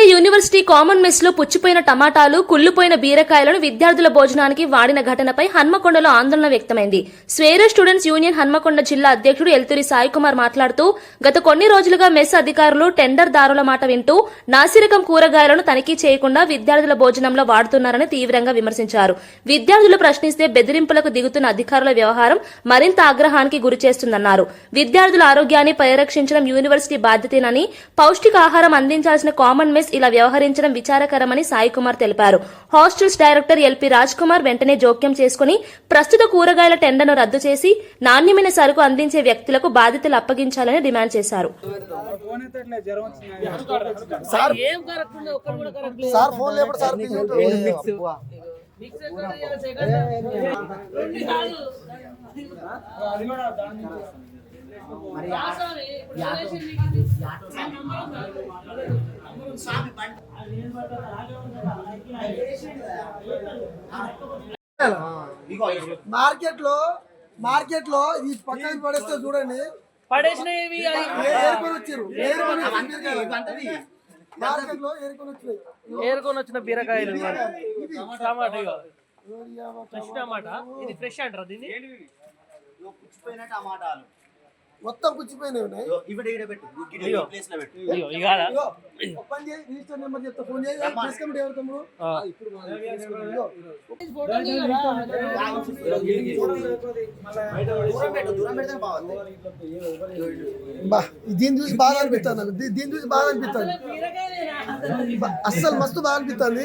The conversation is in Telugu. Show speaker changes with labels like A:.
A: కాకతీయ యూనివర్సిటీ కామన్ మెస్లో పుచ్చిపోయిన టమాటాలు కుళ్ళిపోయిన బీరకాయలను విద్యార్థుల భోజనానికి వాడిన ఘటనపై హన్మకొండలో ఆందోళన వ్యక్తమైంది. స్వేర స్టూడెంట్స్ యూనియన్ హన్మకొండ జిల్లా అధ్యక్షుడు ఎల్తురి సాయి కుమార్ మాట్లాడుతూ గత కొన్ని రోజులుగా మెస్ అధికారులు టెండర్ దారుల మాట వింటూ నాసిరకం కూరగాయలను తనిఖీ చేయకుండా విద్యార్థుల భోజనంలో వాడుతున్నారని తీవ్రంగా విమర్శించారు. విద్యార్థులు ప్రశ్నిస్తే బెదిరింపులకు దిగుతున్న అధికారుల వ్యవహారం మరింత ఆగ్రహానికి గురి చేస్తుందన్నారు. విద్యార్థుల ఆరోగ్యాన్ని పరిరక్షించడం యూనివర్సిటీ బాధ్యతేనని పౌష్టికాహారం అందించాల్సిన కామన్ మెస్ ఇలా వ్యవహరించడం విచారకరమని సాయి కుమార్ తెలిపారు. Hostels director L P Raj Kumar వెంటనే జోక్యం చేసుకుని ప్రస్తుత కూరగాయల టెండర్ను రద్దు చేసి నాణ్యమైన సరుకు అందించే వ్యక్తులకు బాధ్యతలు అప్పగించాలని డిమాండ్ చేశారు.
B: ఫోన్
C: మార్కెట్లో మార్కెట్లో ఈ పక్కన పడేస్తే చూడండి
D: పడేసినవి
C: ఏరుకొని వచ్చారు ఏరుకొని వచ్చారు మార్కెట్లో ఏరుకొని
D: వచ్చిన బీరకాయలు టమాటా ఫ్రెష్ టమాటా ఇది ఫ్రెష్ అంటారా దీన్ని
E: పుచ్చిపోయిన టమాటాలు
C: మొత్తం పుచ్చిపోయినాయి ఉన్నాయి
E: పెట్టు
D: అయ్యో.
E: ప్లేస్లో పెట్టు
D: ఇగో ఇక
C: దీన్ని చూసి బాగా అనిపిస్తుంది నాకు. దీన్ని చూసి బాగా అనిపిస్తుంది అస్సలు మస్తు బాగా అనిపిస్తుంది